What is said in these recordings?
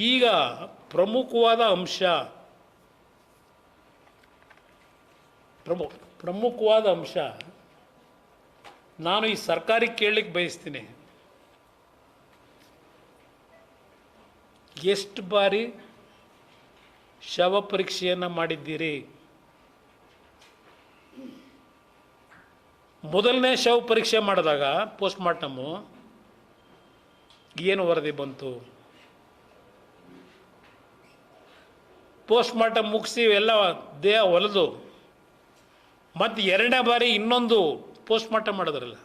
ಈಗ ಪ್ರಮುಖವಾದ ಅಂಶ. ಪ್ರಮು, ಪ್ರಮುಖವಾದ ಅಂಶ. ನಾನು ಈ ಸರ್ಕಾರಿ ಕೇಳಲಿಕ್ಕೆ ಬಯಸ್ತೀನಿ. ಎಷ್ಟು ಬಾರಿ ಶವ ಪರೀಕ್ಷೆಯನ್ನು ಮಾಡಿದ್ದೀರಿ? ಮೊದಲನೇ ಶವ ಪರೀಕ್ಷೆ ಮಾಡಿದಾಗ, ಪೋಸ್ಟ್ ಮಾರ್ಟಮು, ಏನು ವರದಿ ಬಂತು? ಪೋಸ್ಟ್ ಮಾರ್ಟಮ್ ಮುಗಿಸಿ ಎಲ್ಲ ದೇಹ ಹೊಲಿದು ಮತ್ತು ಎರಡನೇ ಬಾರಿ ಇನ್ನೊಂದು ಪೋಸ್ಟ್ ಮಾರ್ಟಮ್ ಮಾಡಿದ್ರಲ್ಲ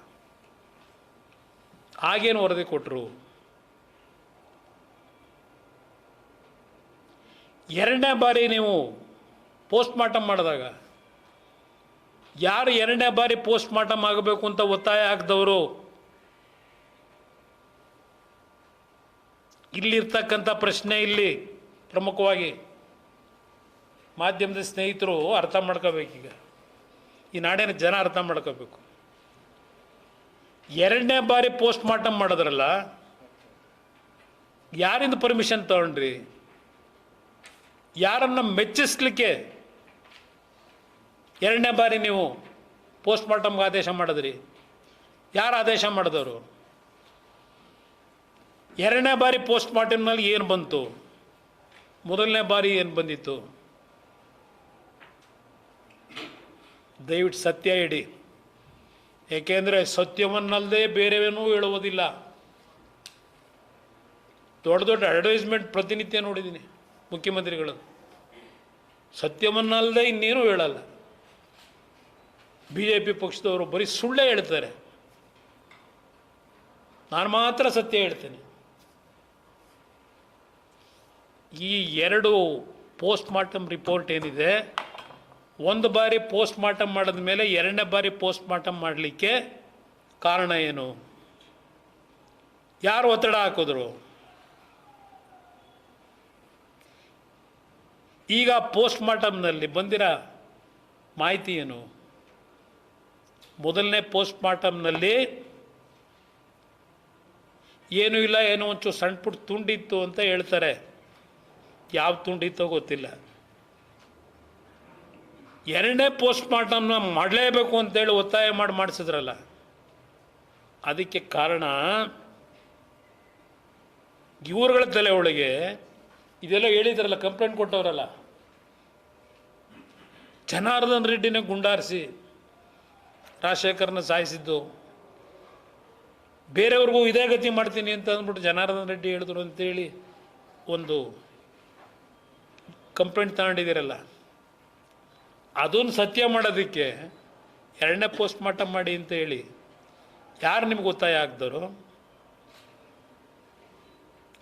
ಆಗೇನು ವರದಿ ಕೊಟ್ಟರು ಎರಡನೇ ಬಾರಿ ನೀವು ಪೋಸ್ಟ್ ಮಾರ್ಟಮ್ ಮಾಡಿದಾಗ, ಯಾರು ಎರಡನೇ ಬಾರಿ ಪೋಸ್ಟ್ ಮಾರ್ಟಮ್ ಆಗಬೇಕು ಅಂತ ಒತ್ತಾಯ ಹಾಕಿದವರು? ಇಲ್ಲಿರ್ತಕ್ಕಂಥ ಪ್ರಶ್ನೆ ಇಲ್ಲಿ ಪ್ರಮುಖವಾಗಿ ಮಾಧ್ಯಮದ ಸ್ನೇಹಿತರು ಅರ್ಥ ಮಾಡ್ಕೋಬೇಕೀಗ. ಈ ನಾಡಿನ ಜನ ಅರ್ಥ ಮಾಡ್ಕೋಬೇಕು. ಎರಡನೇ ಬಾರಿ ಪೋಸ್ಟ್ ಮಾರ್ಟಮ್ ಮಾಡಿದ್ರಲ್ಲ, ಯಾರಿಂದ ಪರ್ಮಿಷನ್ ತಗೊಂಡ್ರಿ? ಯಾರನ್ನು ಮೆಚ್ಚಿಸ್ಲಿಕ್ಕೆ ಎರಡನೇ ಬಾರಿ ನೀವು ಪೋಸ್ಟ್ ಮಾರ್ಟಮ್ಗೆ ಆದೇಶ ಮಾಡಿದ್ರಿ? ಯಾರು ಆದೇಶ ಮಾಡಿದವರು? ಎರಡನೇ ಬಾರಿ ಪೋಸ್ಟ್ ಮಾರ್ಟಮ್ನಲ್ಲಿ ಏನು ಬಂತು? ಮೊದಲನೇ ಬಾರಿ ಏನು ಬಂದಿತ್ತು? ದಯವಿಟ್ಟು ಸತ್ಯ ಇಡಿ ಏಕೆಂದರೆ ಸತ್ಯವನ್ನಲ್ಲದೆ ಬೇರೆವೇನೂ ಹೇಳುವುದಿಲ್ಲ. ದೊಡ್ಡ ದೊಡ್ಡ ಅಡ್ವರ್ಟೈಸ್ಮೆಂಟ್ ಪ್ರತಿನಿತ್ಯ ನೋಡಿದ್ದೀನಿ ಮುಖ್ಯಮಂತ್ರಿಗಳು. ಸತ್ಯವನ್ನಲ್ಲದೆ ಇನ್ನೇನು ಹೇಳಲ್ಲ. ಬಿ ಜೆ ಪಿ ಪಕ್ಷದವರು ಬರೀ ಸುಳ್ಳೇ ಹೇಳ್ತಾರೆ. ನಾನು ಮಾತ್ರ ಸತ್ಯ ಹೇಳ್ತೇನೆ. ಈ ಎರಡು ಪೋಸ್ಟ್ ಮಾರ್ಟಮ್ ರಿಪೋರ್ಟ್ ಏನಿದೆ ಒಂದು ಬಾರಿ ಪೋಸ್ಟ್ ಮಾರ್ಟಮ್ ಮಾಡಿದ ಮೇಲೆ ಎರಡನೇ ಬಾರಿ ಪೋಸ್ಟ್ ಮಾರ್ಟಮ್ ಮಾಡಲಿಕ್ಕೆ ಕಾರಣ ಏನು? ಯಾರು ಒತ್ತಡ ಹಾಕಿದ್ರು? ಈಗ ಪೋಸ್ಟ್ ಮಾರ್ಟಮ್ನಲ್ಲಿ ಬಂದಿರ ಮಾಹಿತಿ ಏನು? ಮೊದಲನೇ ಪೋಸ್ಟ್ ಮಾರ್ಟಮ್ನಲ್ಲಿ ಏನೂ ಇಲ್ಲ, ಏನೋ ಒಂಚೂರು ಸಣ್ಣ ಪುಟ್ಟ ತುಂಡಿತ್ತು ಅಂತ ಹೇಳ್ತಾರೆ. ಯಾವ ತುಂಡಿತ್ತೋ ಗೊತ್ತಿಲ್ಲ. ಎರಡನೇ ಪೋಸ್ಟ್ ಮಾರ್ಟಮ್ನ ಮಾಡಲೇಬೇಕು ಅಂತೇಳಿ ಒತ್ತಾಯ ಮಾಡಿ ಮಾಡಿಸಿದ್ರಲ್ಲ, ಅದಕ್ಕೆ ಕಾರಣ ಇವರುಗಳ ತಲೆ ಒಳಗೆ ಇದೆಲ್ಲ ಹೇಳಿದ್ರಲ್ಲ, ಕಂಪ್ಲೇಂಟ್ ಕೊಟ್ಟವರಲ್ಲ. ಜನಾರ್ದನ್ ರೆಡ್ಡಿನೇ ಗುಂಡಾರಿಸಿ ರಾಜಶೇಖರ್ನ ಸಾಯಿಸಿದ್ದು, ಬೇರೆಯವ್ರಿಗೂ ಇದೇ ಗತಿ ಮಾಡ್ತೀನಿ ಅಂತ ಅಂದ್ಬಿಟ್ಟು ಜನಾರ್ದನ್ ರೆಡ್ಡಿ ಹೇಳಿದ್ರು ಅಂತೇಳಿ ಒಂದು ಕಂಪ್ಲೇಂಟ್ ತಗೊಂಡಿದ್ದೀರಲ್ಲ. ಅದನ್ನು ಸತ್ಯ ಮಾಡೋದಕ್ಕೆ ಎರಡನೇ ಪೋಸ್ಟ್ ಮಾರ್ಟಮ್ ಮಾಡಿ ಅಂತ ಹೇಳಿ, ಯಾರು ನಿಮ್ಗೆ ಒತ್ತಾಯ ಆಗ್ದರು?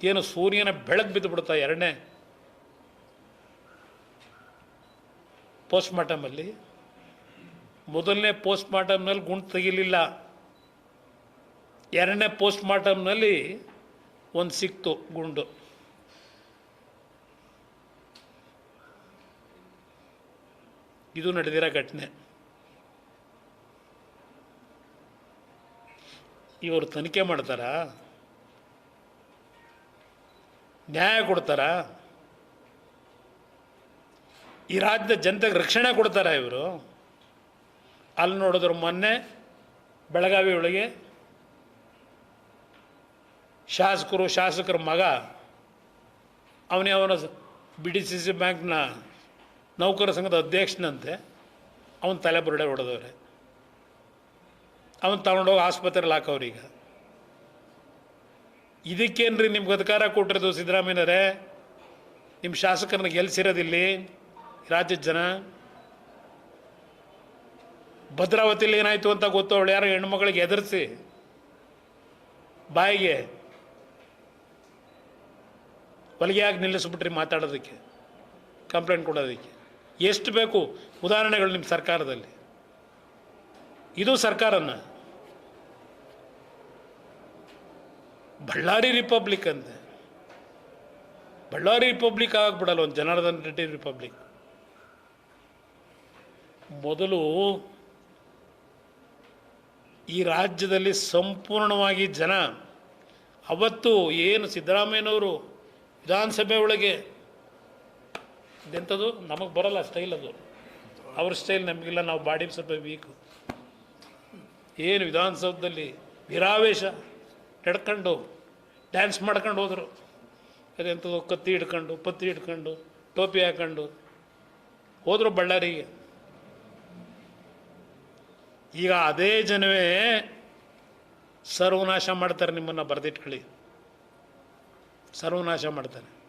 ಏನು ಸೂರ್ಯನ ಬೆಳಗ್ಗೆ ಬಿದ್ದು ಬಿಡುತ್ತಾ ಎರಡನೇ ಪೋಸ್ಟ್ ಮಾರ್ಟಮಲ್ಲಿ ಮೊದಲನೇ ಪೋಸ್ಟ್ ಮಾರ್ಟಮ್ನಲ್ಲಿ ಗುಂಡು ತೆಗಿಲಿಲ್ಲ. ಎರಡನೇ ಪೋಸ್ಟ್ ಮಾರ್ಟಮ್ನಲ್ಲಿ ಒಂದು ಸಿಕ್ತು ಗುಂಡು. ಇದು ನಡೆದಿರೋ ಘಟನೆ. ಇವರು ತನಿಖೆ ಮಾಡ್ತಾರಾ? ನ್ಯಾಯ ಕೊಡ್ತಾರಾ? ಈ ರಾಜ್ಯದ ಜನತೆಗೆ ರಕ್ಷಣೆ ಕೊಡ್ತಾರಾ ಇವರು? ಅಲ್ಲಿ ನೋಡಿದ್ರು ಮೊನ್ನೆ ಬೆಳಗಾವಿ ಒಳಗೆ ಶಾಸಕರು, ಶಾಸಕರ ಮಗ ಅವನೇ ಅವನ ಬಿ ಡಿ ಸಿ ಸಿ ಬ್ಯಾಂಕ್ನ ನೌಕರ ಸಂಘದ ಅಧ್ಯಕ್ಷನಂತೆ ಅವನ ತಲೆ ಬುರುಡೆ ಹೊಡೆದವ್ರೆ. ಅವನು ತಗೊಂಡೋಗಿ ಆಸ್ಪತ್ರೆಯಲ್ಲಿ ಹಾಕವ್ರೀಗ ಇದಕ್ಕೇನ್ರಿ ನಿಮ್ಗೆ ಅಧಿಕಾರ ಕೊಟ್ಟಿರೋದು ಸಿದ್ದರಾಮಯ್ಯನವರೇ? ನಿಮ್ಮ ಶಾಸಕರನ್ನ ಗೆಲ್ಸಿರೋದಿಲ್ಲಿ ರಾಜ್ಯದ ಜನ? ಭದ್ರಾವತಿಯಲ್ಲಿ ಏನಾಯಿತು ಅಂತ ಗೊತ್ತು, ಅವಳು ಯಾರು ಹೆಣ್ಮಗಳಿಗೆ ಎದುರಿಸಿ ಬಾಯಿಗೆ ಹೊಲಿಗೆಯಾಗಿ ನಿಲ್ಲಿಸ್ಬಿಟ್ರಿ ಮಾತಾಡೋದಕ್ಕೆ, ಕಂಪ್ಲೇಂಟ್ ಕೊಡೋದಕ್ಕೆ. ಎಷ್ಟು ಬೇಕು ಉದಾಹರಣೆಗಳು ನಿಮ್ಮ ಸರ್ಕಾರದಲ್ಲಿ? ಇದು ಸರ್ಕಾರನ. ಬಳ್ಳಾರಿ ರಿಪಬ್ಲಿಕ್ ಅಂತೆ ಬಳ್ಳಾರಿ ರಿಪಬ್ಲಿಕ್ ಆಗ್ಬಿಡಲ್ಲ, ಒಂದು ಜನಾರ್ದನ್ ರೆಡ್ಡಿ ರಿಪಬ್ಲಿಕ್. ಮೊದಲು ಈ ರಾಜ್ಯದಲ್ಲಿ ಸಂಪೂರ್ಣವಾಗಿ ಜನ. ಅವತ್ತು ಏನು ಸಿದ್ದರಾಮಯ್ಯನವರು ವಿಧಾನಸಭೆ ಒಳಗೆ ಇದೆಂಥದ್ದು? ನಮಗೆ ಬರೋಲ್ಲ ಸ್ಟೈಲ್ ಅದು. ಅವ್ರ ಸ್ಟೈಲ್ ನಮಗಿಲ್ಲ, ನಾವು ಬಾಡಿ ಸ್ವಲ್ಪ ವೀಕು ಏನು ವಿಧಾನಸೌಧದಲ್ಲಿ ವಿರಾವೇಶ ನಡ್ಕೊಂಡು ಡ್ಯಾನ್ಸ್ ಮಾಡ್ಕೊಂಡು ಹೋದರು. ಅದೆಂಥದ್ದು? ಕತ್ತಿ ಹಿಡ್ಕೊಂಡು, ಪತ್ತಿ ಹಿಡ್ಕೊಂಡು, ಟೋಪಿ ಹಾಕೊಂಡು ಹೋದರು ಬಳ್ಳಾರಿಗೆ. ಈಗ ಅದೇ ಜನವೇ ಸರ್ವನಾಶ ಮಾಡ್ತಾರೆ ನಿಮ್ಮನ್ನು ಬರೆದಿಟ್ಕೊಳ್ಳಿ. ಸರ್ವನಾಶ ಮಾಡ್ತಾರೆ.